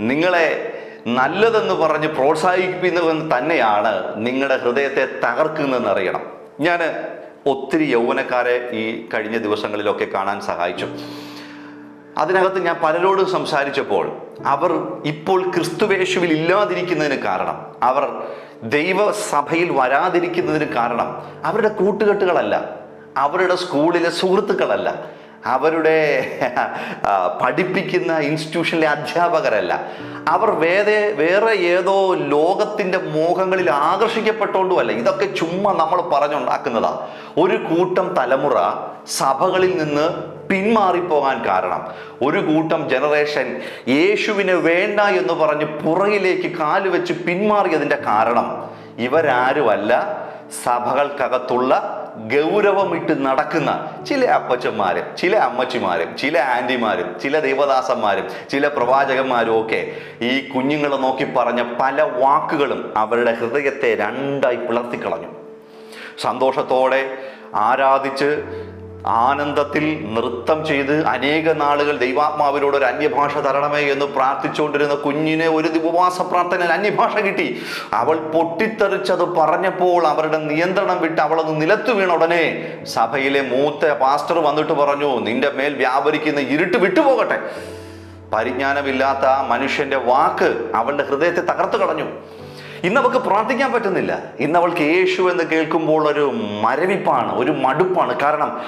നിങ്ങളെ നല്ലതെന്ന് പറഞ്ഞ് പ്രോത്സാഹിപ്പിക്കുന്നവൻ തന്നെയാണ് നിങ്ങളുടെ ഹൃദയത്തെ തകർക്കുന്നതെന്ന് അറിയണം. ഞാൻ ഒത്തിരി യൗവനക്കാരെ ഈ കഴിഞ്ഞ ദിവസങ്ങളിലൊക്കെ കാണാൻ സഹായിച്ചു. അതിനകത്ത് ഞാൻ പലരോടും സംസാരിച്ചപ്പോൾ അവർ ഇപ്പോൾ ക്രിസ്തുവേശുവിൽ ഇല്ലാതിരിക്കുന്നതിന് കാരണം അവർ ദൈവസഭയിൽ വരാതിരിക്കുന്നതിന് കാരണം അവരുടെ കൂട്ടുകെട്ടുകളല്ല. അവരുടെ സ്കൂളിലെ സുഹൃത്തുക്കളല്ല. അവരുടെ പഠിപ്പിക്കുന്ന ഇൻസ്റ്റിറ്റ്യൂഷനിലെ അധ്യാപകരല്ല. അവർ വേറെ വേറെ ഏതോ ലോകത്തിന്റെ മോഹങ്ങളിൽ ആകർഷിക്കപ്പെട്ടുകൊണ്ടുമല്ല ഇതൊക്കെ ചുമ്മാ നമ്മൾ പറഞ്ഞുണ്ടാക്കുന്നതാണ് ഒരു കൂട്ടം തലമുറ സഭകളിൽ നിന്ന് പിന്മാറിപ്പോകാൻ കാരണം. ഒരു കൂട്ടം ജനറേഷൻ യേശുവിനെ വേണ്ട എന്ന് പറഞ്ഞ് പുറകിലേക്ക് കാൽ വെച്ച് പിന്മാറിയതിന്റെ കാരണം ഇവരാരുമല്ല. സഭകൾക്കകത്തുള്ള ഗൗരവമിട്ട് നടക്കുന്ന ചില അപ്പച്ചന്മാരും ചില അമ്മച്ചിമാരും ചില ആന്റിമാരും ചില ദേവദാസന്മാരും ചില പ്രവാചകന്മാരും ഒക്കെ ഈ കുഞ്ഞുങ്ങളെ നോക്കി പറഞ്ഞ പല വാക്കുകളും അവരുടെ ഹൃദയത്തെ രണ്ടായി പിളർത്തിക്കളഞ്ഞു. സന്തോഷത്തോടെ ആരാധിച്ച് ആനന്ദത്തിൽ നൃത്തം ചെയ്ത് അനേക നാളുകൾ ദൈവാത്മാവിനോട് ഒരു അന്യഭാഷ തരണമേ എന്ന് പ്രാർത്ഥിച്ചുകൊണ്ടിരുന്ന കുഞ്ഞിനെ ഒരു ഉപവാസ പ്രാർത്ഥനയിൽ അന്യഭാഷ കിട്ടി. അവൾ പൊട്ടിത്തെറിച്ചത് പറഞ്ഞപ്പോൾ അവരുടെ നിയന്ത്രണം വിട്ട് അവളത് നിലത്തു വീണ ഉടനെ സഭയിലെ മൂത്ത പാസ്റ്റർ വന്നിട്ട് പറഞ്ഞു നിന്റെ മേൽ വ്യാപരിക്കുന്ന ഇരുട്ട് വിട്ടുപോകട്ടെ. പരിജ്ഞാനമില്ലാത്ത മനുഷ്യന്റെ വാക്ക് അവളുടെ ഹൃദയത്തെ തകർത്തു കളഞ്ഞു. ഇന്ന് അവൾക്ക് പ്രാർത്ഥിക്കാൻ പറ്റുന്നില്ല. ഇന്ന് അവൾക്ക് യേശു എന്ന് കേൾക്കുമ്പോൾ ഒരു മരവിപ്പാണ് ഒരു മടുപ്പാണ്. കാരണം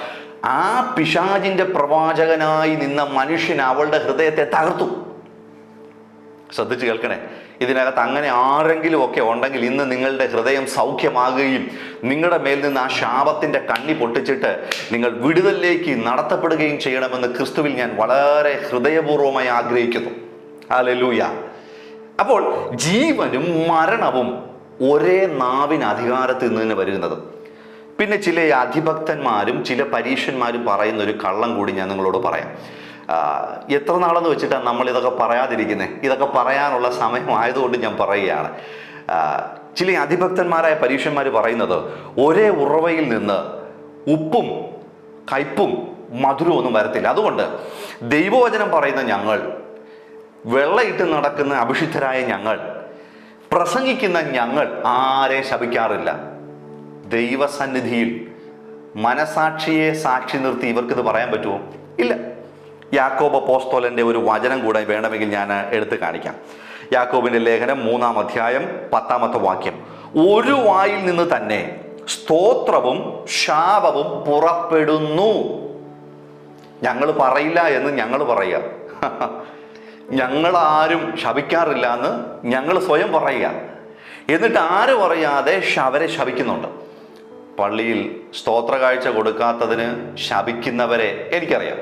ആ പിശാജിന്റെ പ്രവാചകനായി നിന്ന മനുഷ്യൻ അവളുടെ ഹൃദയത്തെ തകർത്തു. ശ്രദ്ധിച്ച് കേൾക്കണേ ഇതിനകത്ത് അങ്ങനെ ആരെങ്കിലും ഒക്കെ ഉണ്ടെങ്കിൽ ഇന്ന് നിങ്ങളുടെ ഹൃദയം സൗഖ്യമാകുകയും നിങ്ങളുടെ മേൽ നിന്ന് ആ ശാപത്തിന്റെ കണ്ണി പൊട്ടിച്ചിട്ട് നിങ്ങൾ വിടുതലിലേക്ക് നടത്തപ്പെടുകയും ചെയ്യണമെന്ന് ക്രിസ്തുവിൽ ഞാൻ വളരെ ഹൃദയപൂർവമായി ആഗ്രഹിക്കുന്നു. അലലൂയ അപ്പോൾ ജീവനും മരണവും ഒരേ നാവിന് അധികാരത്തിൽ നിന്ന് വരുന്നത്. പിന്നെ ചില അധിഭക്തന്മാരും ചില പരീക്ഷന്മാരും പറയുന്ന ഒരു കള്ളം കൂടി ഞാൻ നിങ്ങളോട് പറയാം. എത്ര നാളെന്ന് വെച്ചിട്ടാണ് നമ്മൾ ഇതൊക്കെ പറയാതിരിക്കുന്നത് ഇതൊക്കെ പറയാനുള്ള സമയമായതുകൊണ്ട് ഞാൻ പറയുകയാണ്. ചില അധിഭക്തന്മാരായ പരീക്ഷന്മാർ പറയുന്നത് ഒരേ ഉറവയിൽ നിന്ന് ഉപ്പും കയ്പും മധുരവും ഒന്നും വരത്തില്ല. അതുകൊണ്ട് ദൈവവചനം പറയുന്ന ഞങ്ങൾ വെള്ളയിട്ട് നടക്കുന്ന അഭിഷിദ്ധരായ ഞങ്ങൾ പ്രസംഗിക്കുന്ന ഞങ്ങൾ ആരെ ശപിക്കാറില്ല. ദൈവസന്നിധിയിൽ മനസാക്ഷിയെ സാക്ഷി നിർത്തി ഇവർക്കിത് പറയാൻ പറ്റുമോ? ഇല്ല. യാക്കോബ് പോസ്തോലന്റെ ഒരു വചനം കൂടെ വേണമെങ്കിൽ ഞാൻ എടുത്തു കാണിക്കാം. യാക്കോബിന്റെ ലേഖനം മൂന്നാം അധ്യായം പത്താമത്തെ വാക്യം. ഒരു വായിൽ നിന്ന് തന്നെ സ്തോത്രവും ശാപവും പുറപ്പെടുന്നു. ഞങ്ങൾ പറയില്ല എന്ന് ഞങ്ങൾ പറയുക. ഞങ്ങൾ ആരും ശപിക്കാറില്ല എന്ന് ഞങ്ങൾ സ്വയം പറയുക. എന്നിട്ട് ആര് പറയാതെ അവരെ ശപിക്കുന്നുണ്ട്? പള്ളിയിൽ സ്തോത്ര കാഴ്ച കൊടുക്കാത്തതിന് ശപിക്കുന്നവരെ എനിക്കറിയാം.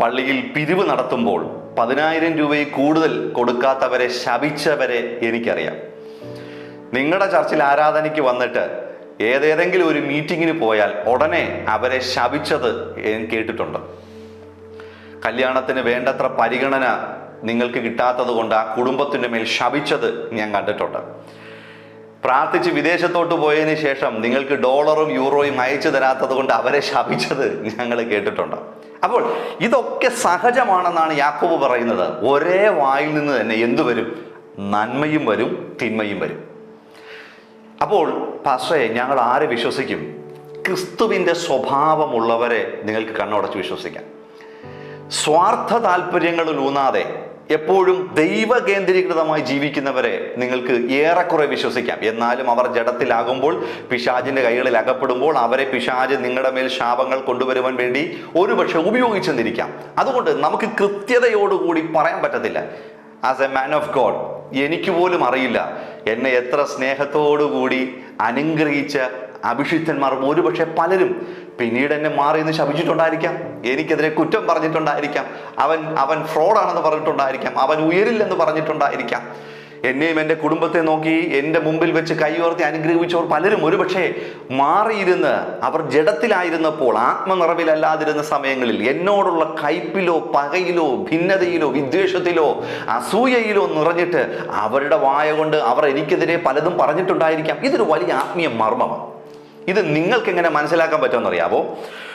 പള്ളിയിൽ പിരിവ് നടത്തുമ്പോൾ പതിനായിരം രൂപയിൽ കൂടുതൽ കൊടുക്കാത്തവരെ ശപിച്ചവരെ എനിക്കറിയാം. നിങ്ങളുടെ ചർച്ചിൽ ആരാധനയ്ക്ക് വന്നിട്ട് ഏതേതെങ്കിലും ഒരു മീറ്റിങ്ങിന് പോയാൽ ഉടനെ അവരെ ശപിച്ചത് കേട്ടിട്ടുണ്ട്. കല്യാണത്തിന് വേണ്ടത്ര പരിഗണന നിങ്ങൾക്ക് കിട്ടാത്തത് കൊണ്ട് ആ കുടുംബത്തിന്റെ മേൽ ശപിച്ചത് ഞാൻ കണ്ടിട്ടുണ്ട്. പ്രാർത്ഥിച്ച് വിദേശത്തോട്ട് പോയതിനു ശേഷം നിങ്ങൾക്ക് ഡോളറും യൂറോയും അയച്ചു തരാത്തത് കൊണ്ട് അവരെ ശപിച്ചത് ഞങ്ങൾ കേട്ടിട്ടുണ്ട്. അപ്പോൾ ഇതൊക്കെ സഹജമാണെന്നാണ് യാക്കോബ് പറയുന്നത്. ഒരേ വായിൽ നിന്ന് തന്നെ എന്തു വരും? നന്മയും വരും തിന്മയും വരും. അപ്പോൾ പാസ്റ്ററെ ഞങ്ങൾ ആരെ വിശ്വസിക്കും? ക്രിസ്തുവിന്റെ സ്വഭാവമുള്ളവരെ നിങ്ങൾക്ക് കണ്ണുടച്ച് വിശ്വസിക്കാം. സ്വാർത്ഥ താല്പര്യങ്ങളിൽ ഊന്നാതെ എപ്പോഴും ദൈവ കേന്ദ്രീകൃതമായി ജീവിക്കുന്നവരെ നിങ്ങൾക്ക് ഏറെക്കുറെ വിശ്വസിക്കാം. എന്നാലും അവർ ജഡത്തിലാകുമ്പോൾ പിശാജിന്റെ കൈകളിൽ അകപ്പെടുമ്പോൾ അവരെ പിശാജ് നിങ്ങളുടെ മേൽ ശാപങ്ങൾ കൊണ്ടുവരുവാൻ വേണ്ടി ഒരുപക്ഷെ ഉപയോഗിച്ചെന്നിരിക്കാം. അതുകൊണ്ട് നമുക്ക് കൃത്യതയോടുകൂടി പറയാൻ പറ്റത്തില്ല. As a man of God എനിക്ക് പോലും അറിയില്ല. എന്നെ എത്ര സ്നേഹത്തോടുകൂടി അനുഗ്രഹിച്ച അഭിഷിക്തന്മാർ ഒരുപക്ഷെ പലരും പിന്നീട് എന്നെ മാറി എന്ന് ശപിച്ചിട്ടുണ്ടായിരിക്കാം. എനിക്കെതിരെ കുറ്റം പറഞ്ഞിട്ടുണ്ടായിരിക്കാം. അവൻ അവൻ ഫ്രോഡാണെന്ന് പറഞ്ഞിട്ടുണ്ടായിരിക്കാം. അവൻ ഉയരില്ലെന്ന് പറഞ്ഞിട്ടുണ്ടായിരിക്കാം. എന്നെയും എന്റെ കുടുംബത്തെ നോക്കി എന്റെ മുമ്പിൽ വെച്ച് കൈയോർത്തി അനുഗ്രഹിച്ചവർ പലരും ഒരുപക്ഷെ മാറിയിരുന്ന് അവർ ജഡത്തിലായിരുന്നപ്പോൾ ആത്മനിറവിലല്ലാതിരുന്ന സമയങ്ങളിൽ എന്നോടുള്ള കയ്പിലോ പകയിലോ ഭിന്നതയിലോ വിദ്വേഷത്തിലോ അസൂയയിലോ നിറഞ്ഞിട്ട് അവരുടെ വായ കൊണ്ട് അവർ എനിക്കെതിരെ പലതും പറഞ്ഞിട്ടുണ്ടായിരിക്കാം. ഇതൊരു വലിയ ആത്മീയ മർമ്മമാണ്. ഇത് നിങ്ങൾക്ക് എങ്ങനെ മനസ്സിലാക്കാൻ പറ്റുമെന്ന് അറിയാവോ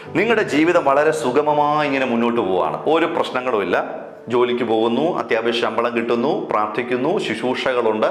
നിങ്ങളുടെ ജീവിതം വളരെ സുഗമമായി ഇങ്ങനെ മുന്നോട്ട് പോവുകയാണ്. ഒരു പ്രശ്നങ്ങളും ഇല്ല. ജോലിക്ക് പോകുന്നു അത്യാവശ്യം ശമ്പളം കിട്ടുന്നു പ്രാർത്ഥിക്കുന്നു ശുശ്രൂഷകളുണ്ട്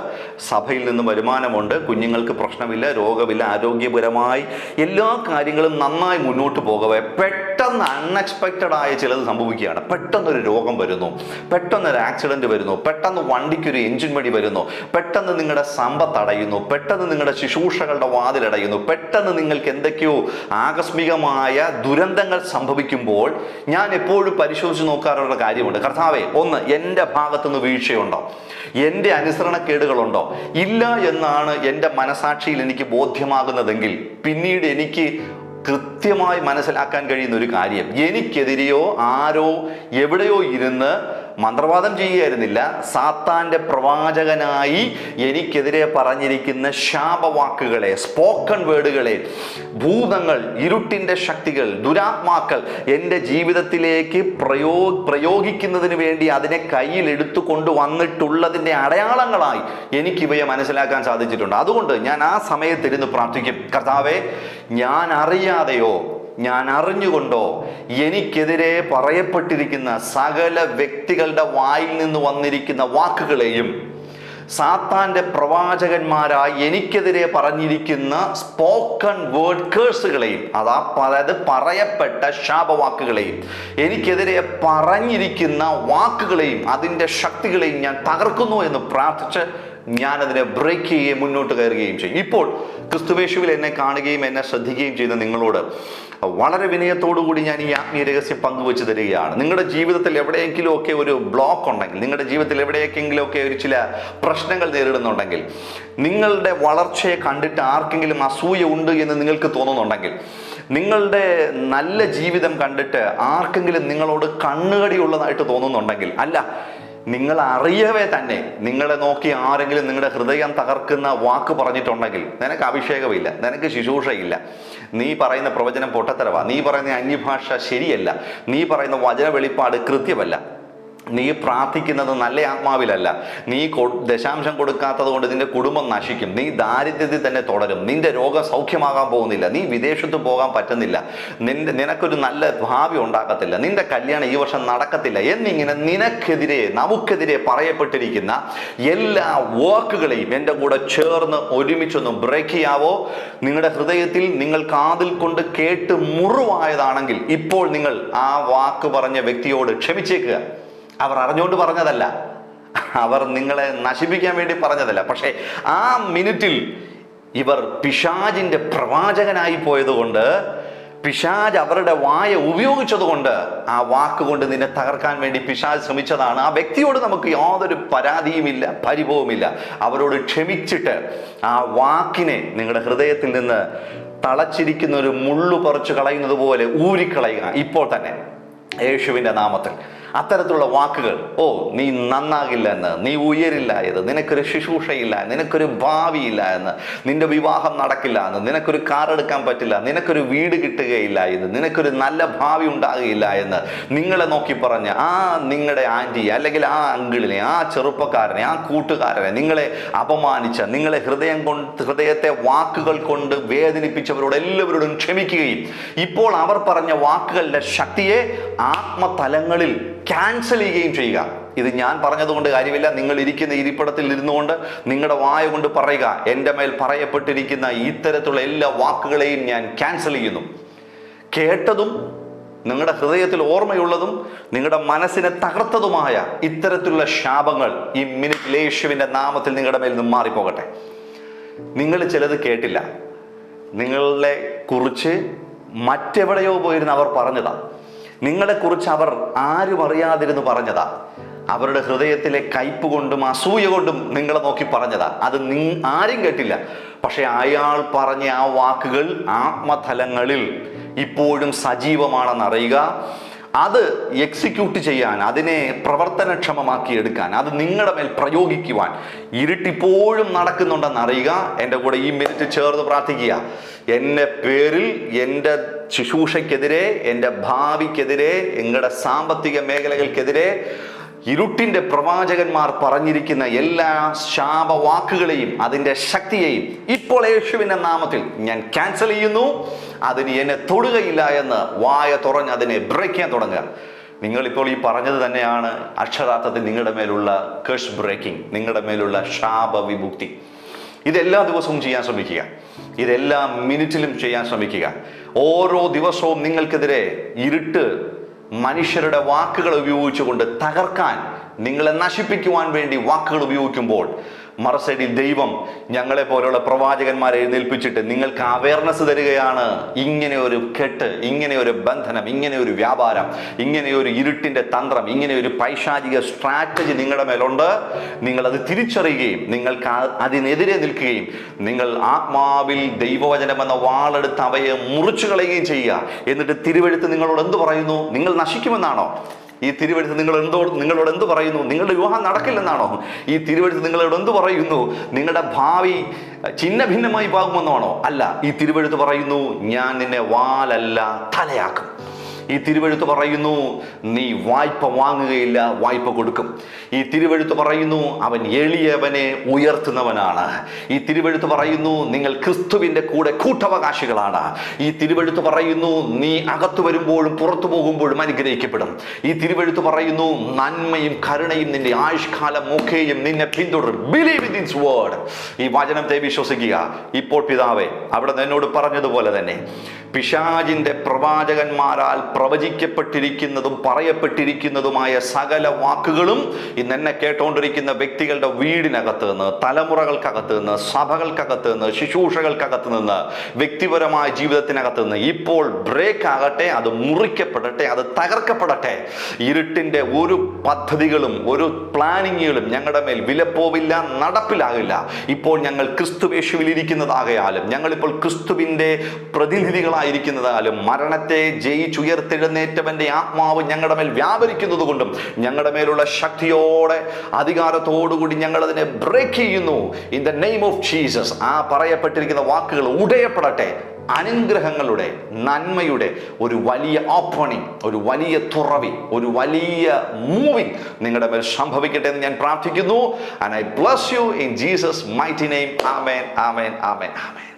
സഭയിൽ നിന്ന് വരുമാനമുണ്ട് കുഞ്ഞുങ്ങൾക്ക് പ്രശ്നമില്ല രോഗമില്ല ആരോഗ്യപരമായി എല്ലാ കാര്യങ്ങളും നന്നായി മുന്നോട്ട് പോകവേ. പെട്ടെന്ന് അൺഎക്സ്പെക്റ്റഡ് ആയ ചിലത് സംഭവിക്കുകയാണ്. പെട്ടെന്നൊരു രോഗം വരുന്നു പെട്ടെന്ന് ഒരു ആക്സിഡന്റ് വരുന്നു പെട്ടെന്ന് വണ്ടിക്കൊരു എഞ്ചിൻ വഴി വരുന്നു പെട്ടെന്ന് നിങ്ങളുടെ സമ്പത്ത് അടയുന്നു പെട്ടെന്ന് നിങ്ങളുടെ ശുശ്രൂഷകളുടെ വാതിലടയുന്നു പെട്ടെന്ന് നിങ്ങൾക്ക് എന്തൊക്കെയോ ആകസ്മികമായ ദുരന്തങ്ങൾ സംഭവിക്കുമ്പോൾ ഞാൻ എപ്പോഴും പരിശോധിച്ച് നോക്കാറുള്ള കാര്യമുണ്ട്. കർത്താവെ ഒന്ന് എന്റെ ഭാഗത്തുനിന്ന് വീഴ്ചയുണ്ടോ? എന്റെ അനുസരണക്കേടുകളുണ്ടോ? ഇല്ല എന്നാണ് എന്റെ മനസാക്ഷിയിൽ എനിക്ക് ബോധ്യമാകുന്നതെങ്കിൽ പിന്നീട് എനിക്ക് കൃത്യമായി മനസ്സിലാക്കാൻ കഴിയുന്ന ഒരു കാര്യം എനിക്കെതിരെയോ ആരോ എവിടെയോ ഇരുന്ന് മന്ത്രവാദം ചെയ്യുകയായിരുന്നില്ല. സാത്താന്റെ പ്രവാചകനായി എനിക്കെതിരെ പറഞ്ഞിരിക്കുന്ന ശാപവാക്കുകളെ സ്പോക്കൺ വേർഡുകളെ ഭൂതങ്ങൾ ഇരുട്ടിന്റെ ശക്തികൾ ദുരാത്മാക്കൾ എന്റെ ജീവിതത്തിലേക്ക് പ്രയോ പ്രയോഗിക്കുന്നതിന് വേണ്ടി അതിനെ കയ്യിൽ എടുത്തു കൊണ്ടുവന്നിട്ടുള്ളതിന്റെ അടയാളങ്ങളായി എനിക്കിവയെ മനസ്സിലാക്കാൻ സാധിച്ചിട്ടുണ്ട്. അതുകൊണ്ട് ഞാൻ ആ സമയത്തിരുന്ന് പ്രാർത്ഥിക്കും. കർത്താവെ ഞാൻ അറിയാതെയോ ഞാൻ അറിഞ്ഞുകൊണ്ടോ? എനിക്കെതിരെ പറയപ്പെട്ടിരിക്കുന്ന സകല വ്യക്തികളുടെ വായിൽ നിന്ന് വന്നിരിക്കുന്ന വാക്കുകളെയും സാത്താന്റെ പ്രവാചകന്മാരായി എനിക്കെതിരെ പറഞ്ഞിരിക്കുന്ന സ്പോക്കൺ വേർഡ് കേഴ്സുകളെയും അതാ അതായത് പറയപ്പെട്ട ശാപവാക്കുകളെയും എനിക്കെതിരെ പറഞ്ഞിരിക്കുന്ന വാക്കുകളെയും അതിന്റെ ശക്തികളെയും ഞാൻ തകർക്കുന്നു എന്ന് പ്രാർത്ഥിച്ച് ഞാനതിനെ ബ്രേക്ക് ചെയ്യുകയും മുന്നോട്ട് കയറുകയും ചെയ്യും. ഇപ്പോൾ ക്രിസ്തുവേശുവിൽ എന്നെ കാണുകയും എന്നെ ശ്രദ്ധിക്കുകയും ചെയ്ത നിങ്ങളോട് വളരെ വിനയത്തോടുകൂടി ഞാൻ ഈ ആത്മീയ രഹസ്യം പങ്കുവെച്ച് തരികയാണ്. നിങ്ങളുടെ ജീവിതത്തിൽ എവിടെയെങ്കിലും ഒക്കെ ഒരു ബ്ലോക്ക് ഉണ്ടെങ്കിൽ നിങ്ങളുടെ ജീവിതത്തിൽ എവിടെയെങ്കിലും ഒക്കെ ഒരു ചില പ്രശ്നങ്ങൾ നേരിടുന്നുണ്ടെങ്കിൽ നിങ്ങളുടെ വളർച്ചയെ കണ്ടിട്ട് ആർക്കെങ്കിലും അസൂയ ഉണ്ട് എന്ന് നിങ്ങൾക്ക് തോന്നുന്നുണ്ടെങ്കിൽ നിങ്ങളുടെ നല്ല ജീവിതം കണ്ടിട്ട് ആർക്കെങ്കിലും നിങ്ങളോട് കണ്ണുകടി ഉള്ളതായിട്ട് തോന്നുന്നുണ്ടെങ്കിൽ അല്ല നിങ്ങൾ അറിയവേ തന്നെ. നിങ്ങളെ നോക്കി ആരെങ്കിലും നിങ്ങളുടെ ഹൃദയം തകർക്കുന്ന വാക്ക് പറഞ്ഞിട്ടുണ്ടെങ്കിൽ നിനക്ക് അഭിഷേകമില്ല നിനക്ക് ശുശ്രൂഷയില്ല. നീ പറയുന്ന പ്രവചനം പൊട്ടത്തരവാ. നീ പറയുന്ന അന്യഭാഷ ശരിയല്ല. നീ പറയുന്ന വചന വെളിപ്പാട് കൃത്യമല്ല. നീ പ്രാർത്ഥിക്കുന്നത് നല്ല ആത്മാവിലല്ല. നീ ദശാംശം കൊടുക്കാത്തത് കൊണ്ട് നിന്റെ കുടുംബം നശിക്കും. നീ ദാരിദ്ര്യത്തിൽ തന്നെ തുടരും. നിന്റെ രോഗം സൗഖ്യമാകാൻ പോകുന്നില്ല. നീ വിദേശത്ത് പോകാൻ പറ്റുന്നില്ല. നിന്റെ നിനക്കൊരു നല്ല ഭാവി ഉണ്ടാക്കത്തില്ല നിന്റെ കല്യാണം ഈ വർഷം നടക്കത്തില്ല. എന്നിങ്ങനെ നിനക്കെതിരെ നമുക്കെതിരെ പറയപ്പെട്ടിരിക്കുന്ന എല്ലാ വാക്കുകളെയും എന്റെ കൂടെ ചേർന്ന് ഒരുമിച്ചൊന്ന് ബ്രേക്ക് ചെയ്യാവോ? നിങ്ങളുടെ ഹൃദയത്തിൽ നിങ്ങൾ കാതിൽ കൊണ്ട് കേട്ട് മുറിവായതാണെങ്കിൽ ഇപ്പോൾ നിങ്ങൾ ആ വാക്ക് പറഞ്ഞ വ്യക്തിയോട് ക്ഷമിച്ചേക്കുക. അവർ അറിഞ്ഞുകൊണ്ട് പറഞ്ഞതല്ല. അവർ നിങ്ങളെ നശിപ്പിക്കാൻ വേണ്ടി പറഞ്ഞതല്ല. പക്ഷേ ആ മിനിറ്റിൽ ഇവർ പിശാജിന്റെ പ്രവാചകനായി പോയതുകൊണ്ട് പിശാജ് അവരുടെ വായ ഉപയോഗിച്ചതുകൊണ്ട് ആ വാക്കുകൊണ്ട് നിന്നെ തകർക്കാൻ വേണ്ടി പിശാജ് ശ്രമിച്ചതാണ്. ആ വ്യക്തിയോട് നമുക്ക് യാതൊരു പരാതിയുമില്ല പരിഭവമില്ല അവരോട് ക്ഷമിച്ചിട്ട് ആ വാക്കിനെ നിങ്ങളുടെ ഹൃദയത്തിൽ നിന്ന് തളച്ചിരിക്കുന്ന ഒരു മുള്ളു പറിച്ചു കളയുന്നത് പോലെ ഊരിക്കളയുക. ഇപ്പോൾ തന്നെ യേശുവിന്റെ നാമത്തിൽ. അത്തരത്തിലുള്ള വാക്കുകൾ ഓ നീ നന്നാകില്ല എന്ന് നീ ഉയരില്ല എന്ന് നിനക്കൊരു ശുശ്രൂഷയില്ല നിനക്കൊരു ഭാവിയില്ല എന്ന് നിന്റെ വിവാഹം നടക്കില്ല എന്ന് നിനക്കൊരു കാർ എടുക്കാൻ പറ്റില്ല നിനക്കൊരു വീട് കിട്ടുകയില്ല എന്ന് നിനക്കൊരു നല്ല ഭാവി ഉണ്ടാകുകയില്ല എന്ന് നിങ്ങളെ നോക്കി പറഞ്ഞ് ആ നിങ്ങളുടെ ആന്റി അല്ലെങ്കിൽ ആ അങ്കിളിനെ ആ ചെറുപ്പക്കാരനെ ആ കൂട്ടുകാരനെ നിങ്ങളെ അപമാനിച്ച നിങ്ങളെ ഹൃദയം കൊണ്ട് ഹൃദയത്തെ വാക്കുകൾ കൊണ്ട് വേദനിപ്പിച്ചവരോട് എല്ലാവരോടും ക്ഷമിക്കുകയും ഇപ്പോൾ അവർ പറഞ്ഞ വാക്കുകളുടെ ശക്തിയെ ആത്മതലങ്ങളിൽ ക്യാൻസൽ ചെയ്യുകയും ചെയ്യുക. ഇത് ഞാൻ പറഞ്ഞതുകൊണ്ട് കാര്യമില്ല. നിങ്ങൾ ഇരിക്കുന്ന ഇരിപ്പിടത്തിൽ ഇരുന്നുകൊണ്ട് നിങ്ങളുടെ വായ കൊണ്ട് പറയുക. എന്റെ മേൽ പറയപ്പെട്ടിരിക്കുന്ന ഇത്തരത്തിലുള്ള എല്ലാ വാക്കുകളെയും ഞാൻ ക്യാൻസൽ ചെയ്യുന്നു. കേട്ടതും നിങ്ങളുടെ ഹൃദയത്തിൽ ഓർമ്മയുള്ളതും നിങ്ങളുടെ മനസ്സിനെ തകർത്തതുമായ ഇത്തരത്തിലുള്ള ശാപങ്ങൾ ഈ മിനിറ്റ് യേശുവിന്റെ നാമത്തിൽ നിങ്ങളുടെ മേൽ നിന്ന് മാറിപ്പോകട്ടെ. നിങ്ങൾ ചിലത് കേട്ടില്ല. നിങ്ങളെ കുറിച്ച് മറ്റെവിടെയോ പോയിരുന്ന് അവർ പറഞ്ഞതാ. നിങ്ങളെക്കുറിച്ച് അവർ ആരും അറിയാതിരുന്ന് പറഞ്ഞതാ. അവരുടെ ഹൃദയത്തിലെ കയ്പ് കൊണ്ടും അസൂയ കൊണ്ടും നിങ്ങളെ നോക്കി പറഞ്ഞതാ. അത് നി ആരും കേട്ടില്ല. പക്ഷെ അയാൾ പറഞ്ഞ ആ വാക്കുകൾ ആത്മതലങ്ങളിൽ ഇപ്പോഴും സജീവമാണെന്ന് അറിയുക. അത് എക്സിക്യൂട്ട് ചെയ്യാൻ അതിനെ പ്രവർത്തനക്ഷമമാക്കി എടുക്കാൻ അത് നിങ്ങളുടെ മേൽ പ്രയോഗിക്കുവാൻ ഇരുട്ടിപ്പോഴും നടക്കുന്നുണ്ടെന്ന് അറിയുക എന്റെ കൂടെ ഈ മിനിറ്റ് ചേർന്ന് പ്രാർത്ഥിക്കുക. എന്റെ പേരിൽ എന്റെ ശുശ്രൂഷയ്ക്കെതിരെ എന്റെ ഭാവിക്കെതിരെ നിങ്ങളുടെ സാമ്പത്തിക മേഖലകൾക്കെതിരെ ഇരുട്ടിന്റെ പ്രവാചകന്മാർ പറഞ്ഞിരിക്കുന്ന എല്ലാ ശാപവാക്കുകളെയും അതിന്റെ ശക്തിയെയും ഇപ്പോൾ യേശുവിന്റെ നാമത്തിൽ ഞാൻ ക്യാൻസൽ ചെയ്യുന്നു. അതിന് എന്നെ തൊടുകയില്ല എന്ന് വായ തുറഞ്ഞ് അതിനെ ബ്രേക്ക് ചെയ്യാൻ തുടങ്ങുക. നിങ്ങളിപ്പോൾ ഈ പറഞ്ഞത് തന്നെയാണ് അക്ഷരാർത്ഥത്തിൽ നിങ്ങളുടെ മേലുള്ള കഷ് ബ്രേക്കിംഗ് നിങ്ങളുടെ മേലുള്ള ശാപ വിമുക്തി ഇതെല്ലാ ദിവസവും ചെയ്യാൻ ശ്രമിക്കുക. ഇതെല്ലാ മിനിറ്റിലും ചെയ്യാൻ ശ്രമിക്കുക. ഓരോ ദിവസവും നിങ്ങൾക്കെതിരെ ഇരുട്ട് മനുഷ്യരുടെ വാക്കുകൾ ഉപയോഗിച്ചുകൊണ്ട് തകർക്കാൻ നിങ്ങളെ നശിപ്പിക്കുവാൻ വേണ്ടി വാക്കുകൾ ഉപയോഗിക്കുമ്പോൾ മറസൈഡിൽ ദൈവം ഞങ്ങളെ പോലെയുള്ള പ്രവാചകന്മാരെ എഴുന്നേൽപ്പിച്ചിട്ട് നിങ്ങൾക്ക് അവയർനെസ് തരികയാണ്. ഇങ്ങനെ ഒരു കെട്ട് ഇങ്ങനെ ഒരു ബന്ധനം ഇങ്ങനെ ഒരു വ്യാപാരം ഇങ്ങനെ ഒരു ഇരുട്ടിന്റെ തന്ത്രം ഇങ്ങനെ ഒരു പൈശാചിക സ്ട്രാറ്റജി നിങ്ങളുടെ മേലുണ്ട്. നിങ്ങൾ അത് തിരിച്ചറിയുകയും നിങ്ങൾക്ക് അതിനെതിരെ നിൽക്കുകയും നിങ്ങൾ ആത്മാവിൽ ദൈവവചനം എന്ന വാളെടുത്ത് അവയെ മുറിച്ചു കളയുകയും ചെയ്യുക. എന്നിട്ട് തിരുവെഴുത്ത് നിങ്ങളോട് എന്ത് പറയുന്നു? നിങ്ങൾ നശിക്കുമെന്നാണോ? ഈ തിരുവെഴുത്ത് നിങ്ങൾ എന്തോ നിങ്ങളോട് എന്ത് പറയുന്നു? നിങ്ങളുടെ വിവാഹം നടക്കില്ലെന്നാണോ? ഈ തിരുവെഴുത്ത് നിങ്ങളോട് എന്ത് പറയുന്നു? നിങ്ങളുടെ ഭാവി ചിഹ്ന ഭിന്നമായി പോകുമെന്നാണോ അല്ല ഈ തിരുവെഴുത്ത് പറയുന്നു ഞാൻ നിന്നെ വാലല്ല തലയാക്കും. ഈ തിരുവഴുത്ത് പറയുന്നു നീ വായ്പ വാങ്ങുകയില്ല വായ്പ കൊടുക്കും. ഈ തിരുവഴുത്ത് പറയുന്നു അവൻ എളിയവനെ ഉയർത്തുന്നവനാണ്. ഈ തിരുവഴുത്ത് പറയുന്നു നിങ്ങൾ ക്രിസ്തുവിന്റെ കൂടെ കൂട്ടവകാശികളാണ്. ഈ തിരുവഴുത്ത് പറയുന്നു നീ അകത്തു വരുമ്പോഴും പുറത്തു പോകുമ്പോഴും അനുഗ്രഹിക്കപ്പെടും. ഈ തിരുവഴുത്ത് പറയുന്നു നന്മയും കരുണയും നിന്റെ ആയുഷ്കാലം ഒക്കെയും നിന്നെ പിന്തുടരും. ബിലീവ് ഇൻ ദിസ് വേർഡ് ഈ വചനത്തെ വിശ്വസിക്കുക. ഇപ്പോൾ പിതാവേ അവിടെ നിന്നോട് പറഞ്ഞതുപോലെ തന്നെ പിശാജിന്റെ പ്രവാചകന്മാരാൽ പ്രവചിക്കപ്പെട്ടിരിക്കുന്നതും പറയപ്പെട്ടിരിക്കുന്നതുമായ സകല വാക്കുകളും ഇന്ന് എന്നെ കേട്ടുകൊണ്ടിരിക്കുന്ന വ്യക്തികളുടെ വീടിനകത്ത് നിന്ന് തലമുറകൾക്കകത്ത് നിന്ന് സഭകൾക്കകത്ത് നിന്ന് ശുശ്രൂഷകൾക്കകത്ത് നിന്ന് വ്യക്തിപരമായ ജീവിതത്തിനകത്ത് നിന്ന് ഇപ്പോൾ ബ്രേക്ക് ആകട്ടെ അത് മുറിക്കപ്പെടട്ടെ അത് തകർക്കപ്പെടട്ടെ ഇരുട്ടിന്റെ ഒരു പദ്ധതികളും ഒരു പ്ലാനിങ്ങുകളും ഞങ്ങളുടെ മേൽ വിലപ്പോവില്ല നടപ്പിലാകില്ല. ഇപ്പോൾ ഞങ്ങൾ ക്രിസ്തുവേശുവിൽ ഇരിക്കുന്നതാകയാലും ഞങ്ങളിപ്പോൾ ക്രിസ്തുവിന്റെ പ്രതിനിധികളായിരിക്കുന്നതാലും മരണത്തെ ജയിച്ചുയർത്തെഴുന്നേറ്റവന്റെ ആത്മാവ് ഞങ്ങളുടെ മേൽ വ്യാപരിക്കുന്നത് കൊണ്ടും ഞങ്ങളുടെ മേലുള്ള ശക്തിയോടെ അധികാരത്തോടുകൂടി ഞങ്ങൾ അതിനെ ബ്രേക്ക് ചെയ്യുന്നു. In the name of Jesus ആ പറയപ്പെട്ടിരിക്കുന്ന വാക്കുകൾ ഉടയപ്പെടട്ടെ. അനുഗ്രഹങ്ങളുടെ നന്മയുടെ ഒരു വലിയ ഓപ്പണിംഗ് ഒരു വലിയ തുറവി ഒരു വലിയ മൂവിങ് നിങ്ങളുടെ മേൽ സംഭവിക്കട്ടെ എന്ന് ഞാൻ പ്രാർത്ഥിക്കുന്നു. And I bless you in Jesus mighty name amen amen amen amen